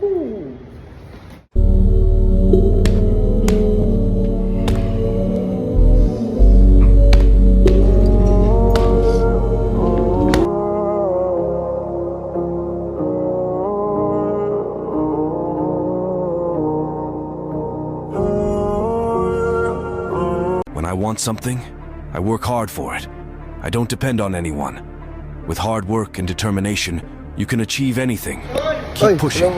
Woo! When I want something, I work hard for it. I don't depend on anyone. With hard work and determination, you can achieve anything. Keep pushing.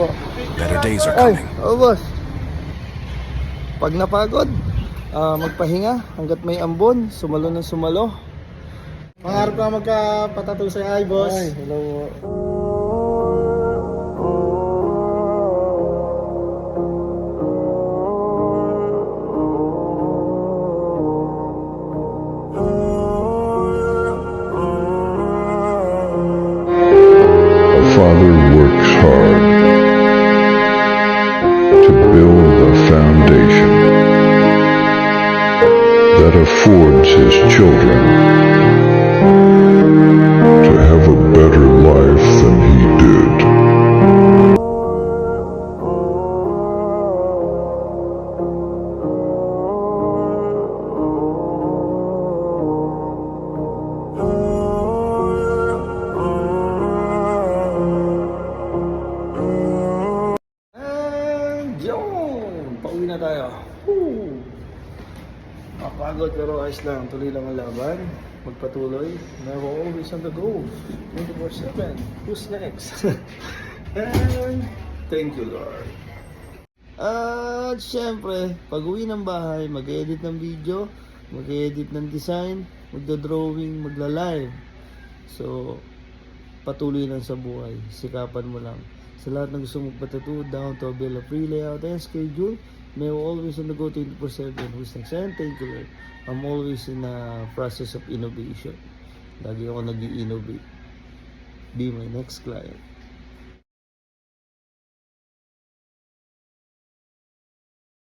Better days are coming. oh boss. Pag napagod, ah, magpahinga hanggat may ambon, sumalo ng sumalo. Pangarap ka magkapatato sa ay, boss. Ay, hello affords his children to have a better life than he did. Pauwi na tayo. Woo! Mapagod pero ayos lang. Tuloy lang ang laban. Magpatuloy. Never always on the go. 24-7. Who's next? And thank you, Lord. At syempre, pag uwi ng bahay, mag-edit ng video, mag-edit ng design, magda-drawing, magla-live. So, patuloy lang sa buhay. Sikapan mo lang. Sa lahat ng gusto magpatato, down to a bill of free layout and schedule, may always on the go 24-7. Who's next? And thank you, Lord. I'm always in a process of innovation. Lagi ako nag innovate Be my next client.